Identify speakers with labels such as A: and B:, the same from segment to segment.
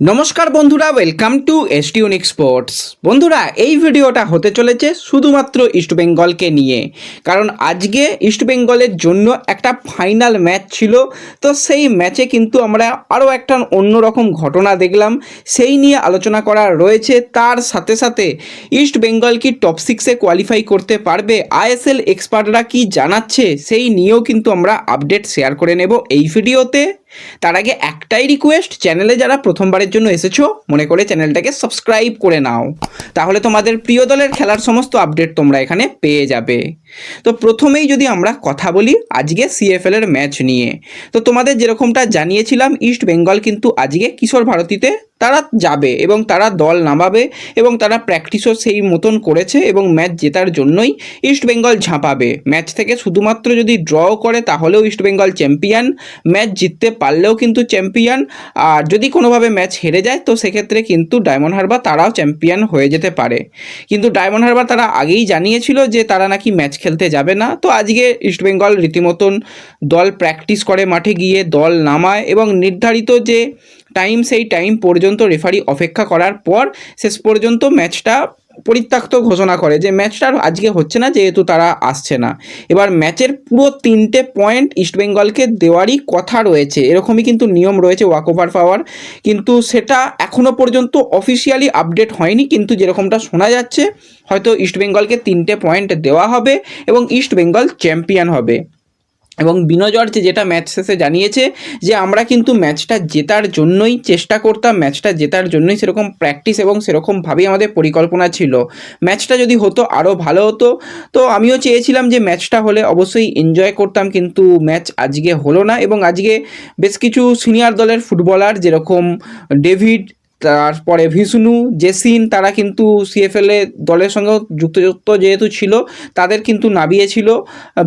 A: নমস্কার বন্ধুরা welcome to S unique sports বন্ধুরা, এই ভিডিওটা হতে চলেছে শুধুমাত্র ইস্টবেঙ্গলকে নিয়ে। কারণ আজকে ইস্টবেঙ্গলের জন্য একটা ফাইনাল ম্যাচ ছিল, তো সেই ম্যাচে কিন্তু আমরা আরও একটা অন্যরকম ঘটনা দেখলাম। সেই নিয়ে আলোচনা করা রয়েছে। তার সাথে সাথে ইস্ট বেঙ্গল কি টপ সিক্সে কোয়ালিফাই করতে পারবে আইএসএল এক্সপার্টরা কি জানাচ্ছে, সেই নিয়েও কিন্তু আমরা আপডেট শেয়ার করে নেব এই ভিডিওতে। তার আগে একটাই রিকোয়েস্ট চ্যানেলে যারা প্রথমবারের জন্য এসেছ, মনে করে চ্যানেলটাকে সাবস্ক্রাইব করে নাও। তাহলে তোমাদের প্রিয় দলের খেলার সমস্ত আপডেট তোমরা এখানে পেয়ে যাবে। তো প্রথমেই যদি আমরা কথা বলি আজকে সিএফএল এর ম্যাচ নিয়ে। তো তোমাদের যেরকমটা জানিয়েছিলাম ইস্ট বেঙ্গল কিন্তু আজকে কিশোর ভারতীতে তারা যাবে এবং তারা দল নামাবে এবং তারা প্র্যাকটিসও সেই মতন করেছে এবং ম্যাচ জেতার জন্যই ইস্টবেঙ্গল ঝাঁপাবে। ম্যাচ থেকে শুধুমাত্র যদি ড্র করে তাহলেও ইস্টবেঙ্গল চ্যাম্পিয়ন ম্যাচ জিততে পারলেও কিন্তু চ্যাম্পিয়ন আর যদি কোনোভাবে ম্যাচ হেরে যায় তো সেক্ষেত্রে কিন্তু ডায়মন্ড হারবার তারাও চ্যাম্পিয়ন হয়ে যেতে পারে। কিন্তু ডায়মন্ড হারবার তারা আগেই জানিয়েছিল যে তারা নাকি ম্যাচ খেলতে যাবে না। তো আজকে ইস্টবেঙ্গল রীতিমতন দল প্র্যাকটিস করে মাঠে গিয়ে দল নামায় এবং নির্ধারিত যে টাইম সেই টাইম পর্যন্ত রেফারি অপেক্ষা করার পর শেষ পর্যন্ত ম্যাচটা পরিত্যক্ত ঘোষণা করে যে ম্যাচটা আজকে হচ্ছে না, যেহেতু তারা আসছে না। এবার ম্যাচের পুরো তিনটে পয়েন্ট ইস্টবেঙ্গলকে দেওয়ারই কথা রয়েছে। এরকমই কিন্তু নিয়ম রয়েছে ওভার পাওয়ার। কিন্তু সেটা এখনও পর্যন্ত অফিসিয়ালি আপডেট হয়নি, কিন্তু যেরকমটা শোনা যাচ্ছে, হয়তো ইস্টবেঙ্গলকে তিনটে পয়েন্ট দেওয়া হবে এবং ইস্টবেঙ্গল চ্যাম্পিয়ন হবে। এবং বিনো জর্জ যেটা ম্যাচ শেষে জানিয়েছে যে, আমরা কিন্তু ম্যাচটা জেতার জন্যই চেষ্টা করতাম ম্যাচটা জেতার জন্যই সেরকম প্র্যাকটিস এবং সেরকমভাবেই আমাদের পরিকল্পনা ছিল। ম্যাচটা যদি হতো আরও ভালো হতো। তো আমিও চেয়েছিলাম যে ম্যাচটা হলে অবশ্যই এনজয় করতাম, কিন্তু ম্যাচ আজকে হলো না। এবং আজকে বেশ কিছু সিনিয়র দলের ফুটবলার যেরকম ডেভিড তারপরে ভিষ্ণু, জেসিন, তারা কিন্তু সিএফএল দলের সঙ্গে যুক্তযুক্ত যেহেতু ছিল, তাদের কিন্তু নাবিয়েছিল।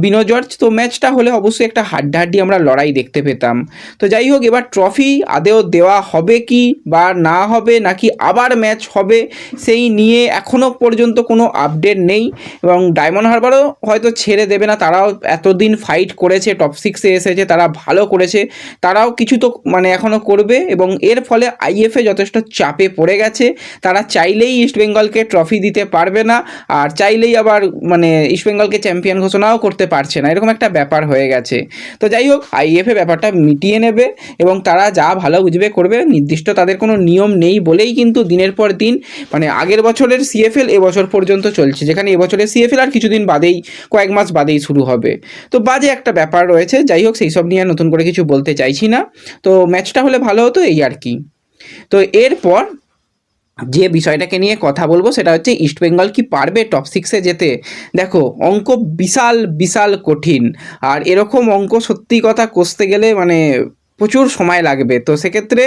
A: বিনো জর্জ, তো ম্যাচটা হলে অবশ্যই একটা হাড্ডাহাড্ডি আমরা লড়াই দেখতে পেতাম। তো যাই হোক, এবার ট্রফি আদেও দেওয়া হবে কি বা না হবে, নাকি আবার ম্যাচ হবে, সেই নিয়ে এখনও পর্যন্ত কোনো আপডেট নেই। এবং ডায়মন্ড হারবারও হয়তো ছেড়ে দেবে না, তারাও এতদিন ফাইট করেছে, টপ সিক্সে এসেছে, তারা ভালো করেছে, তারাও কিছু তো মানে এখনও করবে। এবং এর ফলে আইএফএ যথেষ্ট চাপে পড়ে গেছে। তারা চাইলেই ইস্টবেঙ্গলকে ট্রফি দিতে পারবে না, আর চাইলেই আবার মানে ইস্টবেঙ্গলকে চ্যাম্পিয়ন ঘোষণাও করতে পারছে না। এরকম একটা ব্যাপার হয়ে গেছে। তো যাই হোক আইএফএ ব্যাপারটা মিটিয়ে নেবে এবং তারা যা ভালো বুঝবে করবে, নির্দিষ্ট তাদের কোনো নিয়ম নেই বলেই কিন্তু দিনের পর দিন মানে আগের বছরের সিএফএল এবছর পর্যন্ত চলছে। যেখানে এবছরের সিএফএল আর কিছুদিন বাদেই, কয়েক মাস বাদেই শুরু হবে। তো বাজে একটা ব্যাপার রয়েছে। যাই হোক, সেই সব নিয়ে আর নতুন করে কিছু বলতে চাইছি না। তো ম্যাচটা হলে ভালো হতো, এই আর কি। তো এরপর যে বিষয়টাকে নিয়ে কথা বলব সেটা হচ্ছে ইস্টবেঙ্গল কি পারবে টপ সিক্সে যেতে? দেখো, অঙ্ক বিশাল বিশাল কঠিন। আর এরকম অঙ্ক সত্যি কথা কষতে গেলে মানে প্রচুর সময় লাগবে। তো সেক্ষেত্রে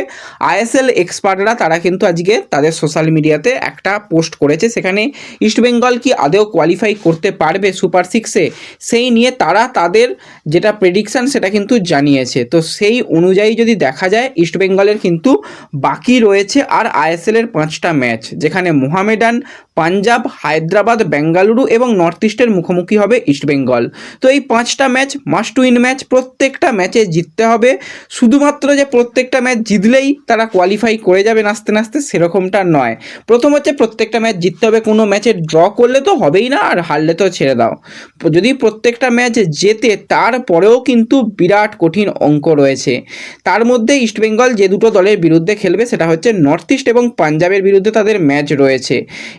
A: আইএসএল এক্সপার্টরা তারা কিন্তু আজকে তাদের সোশ্যাল মিডিয়াতে একটা পোস্ট করেছে। সেখানে ইস্টবেঙ্গল কি আদেও কোয়ালিফাই করতে পারবে সুপার সিক্সে? সেই নিয়ে তারা তাদের যেটা প্রেডিকশান সেটা কিন্তু জানিয়েছে। তো সেই অনুযায়ী যদি দেখা যায় ইস্টবেঙ্গলের কিন্তু বাকি রয়েছে আর আইএসএলের পাঁচটা ম্যাচ যেখানে মোহামেডান, পাঞ্জাব, হায়দ্রাবাদ, বেঙ্গালুরু এবং নর্থ ইস্টের মুখোমুখি হবে ইস্টবেঙ্গল তো এই পাঁচটা ম্যাচ মাস্ট উইন ম্যাচ প্রত্যেকটা ম্যাচে জিততে হবে। শুধুমাত্র যে প্রত্যেকটা ম্যাচ জিতলেই তারা কোয়ালিফাই করে যাবে নাচতে নাচতে সেরকমটা নয়। প্রথম হচ্ছে প্রত্যেকটা ম্যাচ জিততে হবে, কোনো ম্যাচে ড্র করলে তো হবেই না, আর হারলে তো ছেড়ে দাও। যদি প্রত্যেকটা ম্যাচ জেতে, তারপরেও কিন্তু বিরাট কঠিন অঙ্ক রয়েছে। তার মধ্যে ইস্টবেঙ্গল যে দুটো দলের বিরুদ্ধে খেলবে, সেটা হচ্ছে নর্থ ইস্ট এবং পাঞ্জাবের বিরুদ্ধে তাদের ম্যাচ রয়েছে।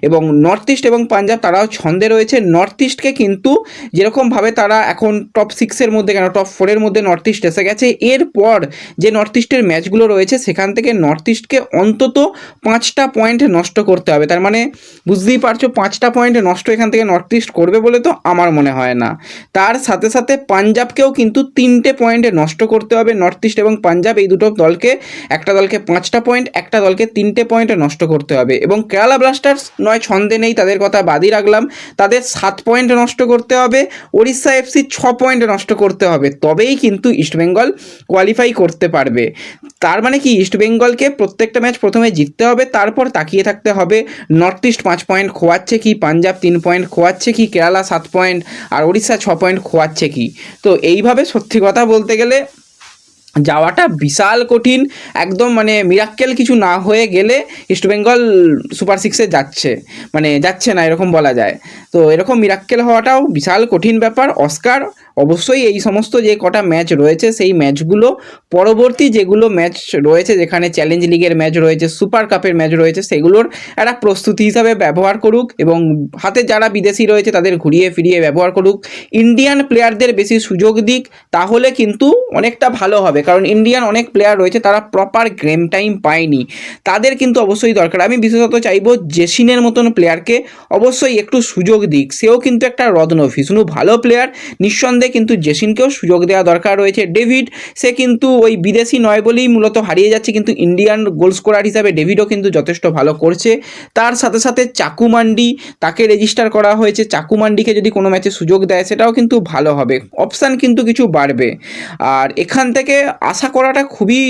A: এবং নর্থ ইস্ট এবং পাঞ্জাব তারাও ছন্দে রয়েছে। নর্থ ইস্টকে কিন্তু যেরকমভাবে তারা এখন টপ সিক্সের মধ্যে, কেন টপ ফোরের মধ্যে নর্থ ইস্ট এসে গেছে, এরপর যে নর্থ ইস্টের ম্যাচগুলো রয়েছে, সেখান থেকে নর্থ ইস্টকে অন্তত পাঁচটা পয়েন্ট নষ্ট করতে হবে। তার মানে বুঝতেই পারছ, পাঁচটা পয়েন্ট নষ্ট এখান থেকে নর্থ ইস্ট করবে বলে তো আমার মনে হয় না। তার সাথে সাথে পাঞ্জাবকেও কিন্তু তিনটে পয়েন্টে নষ্ট করতে হবে নর্থ ইস্ট এবং পাঞ্জাব। এই দুটো দলকে, একটা দলকে পাঁচটা পয়েন্ট একটা দলকে তিনটে পয়েন্টে নষ্ট করতে হবে। এবং কেরালা ব্লাস্টার্স নয় ছন্দে নেই, তাদের কথা বাদই রাখলাম। তাদের সাত পয়েন্ট নষ্ট করতে হবে, ওড়িশা এফসি ছ পয়েন্ট নষ্ট করতে হবে। তবেই কিন্তু ইস্টবেঙ্গল কোয়ালিফাই করতে পারবে। তার মানে কি ইস্টবেঙ্গলকে প্রত্যেকটা ম্যাচ প্রথমে জিততে হবে, তারপর তাকিয়ে থাকতে হবে। নর্থ ইস্ট পাঁচ পয়েন্ট খোয়াচ্ছে কি, পাঞ্জাব তিন পয়েন্ট খোয়াচ্ছে কি, কেরালা সাত পয়েন্ট, আর উড়িষ্যা ছ পয়েন্ট খোয়াচ্ছে কি? তো এইভাবে সত্যি কথা বলতে গেলে যাওয়াটা বিশাল কঠিন, একদম মানে মিরাক্কেল কিছু না হয়ে গেলে ইস্টবেঙ্গল সুপার সিক্সে যাচ্ছে। মানে যাচ্ছে না, এরকম বলা যায়। তো এরকম মিরাক্কেল হওয়াটাও বিশাল কঠিন ব্যাপার। অস্কার অবশ্যই এই সমস্ত যে কটা ম্যাচ রয়েছে, সেই ম্যাচগুলো পরবর্তী যেগুলো ম্যাচ রয়েছে, যেখানে চ্যালেঞ্জ লিগের ম্যাচ রয়েছে সুপার কাপের ম্যাচ রয়েছে, সেগুলোর একটা প্রস্তুতি হিসাবে ব্যবহার করুক এবং হাতে যারা বিদেশি রয়েছে, তাদের ঘুরিয়ে ফিরিয়ে ব্যবহার করুক। ইন্ডিয়ান প্লেয়ারদের বেশি সুযোগ দিক, তাহলে কিন্তু অনেকটা ভালো হবে। কারণ ইন্ডিয়ান অনেক প্লেয়ার রয়েছে, তারা প্রপার গেম টাইম পায়নি। তাদের কিন্তু অবশ্যই দরকার। আমি বিশেষত চাইব জেসিনের মতন প্লেয়ারকে অবশ্যই একটু সুযোগ দিক। সেও কিন্তু একটা রত্ন ভীষণ ভালো প্লেয়ার নিঃসন্দেহে কিন্তু জেসিনকেও সুযোগ দেওয়া দরকার রয়েছে। ডেভিড সে কিন্তু ওই বিদেশি নয় বলেই মূলত হারিয়ে যাচ্ছে, কিন্তু ইন্ডিয়ান গোল স্কোরার হিসাবে ডেভিডও কিন্তু যথেষ্ট ভালো করছে। তার সাথে সাথে চাকু মান্ডি, তাকে রেজিস্টার করা হয়েছে। চাকু মান্ডিকে যদি কোনো ম্যাচে সুযোগ দেয়, সেটাও কিন্তু ভালো হবে। অপশান কিন্তু কিছু বাড়বে। আর এখান থেকে আশা করাটা খুবই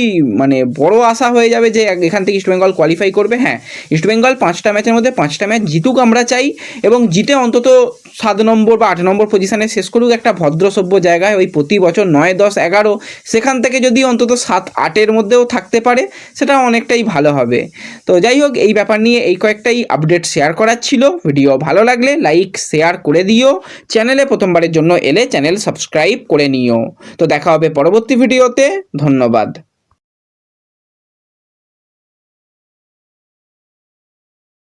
A: মানে বড় আশা হয়ে যাবে যে এখান থেকে ইস্টবেঙ্গল কোয়ালিফাই করবে। হ্যাঁ ইস্টবেঙ্গল পাঁচটা ম্যাচের মধ্যে পাঁচটা ম্যাচ জিতুক আমরা চাই এবং জিতে অন্তত সাত নম্বর বা আট নম্বর পজিশানে শেষ করুক একটা ভদ্র সভ্য জায়গায় ওই প্রতি বছর নয়, দশ, এগারো, সেখান থেকে যদি অন্তত সাত, আটের মধ্যেও থাকতে পারে, সেটা অনেকটাই ভালো হবে। তো যাই হোক, এই ব্যাপার নিয়ে এই কয়েকটাই আপডেট শেয়ার করার ছিল। ভিডিও ভালো লাগলে লাইক শেয়ার করে দিও। চ্যানেলে প্রথমবারের জন্য এলে চ্যানেল সাবস্ক্রাইব করে নিও। তো দেখা হবে পরবর্তী ভিডিওতে। ধন্যবাদ।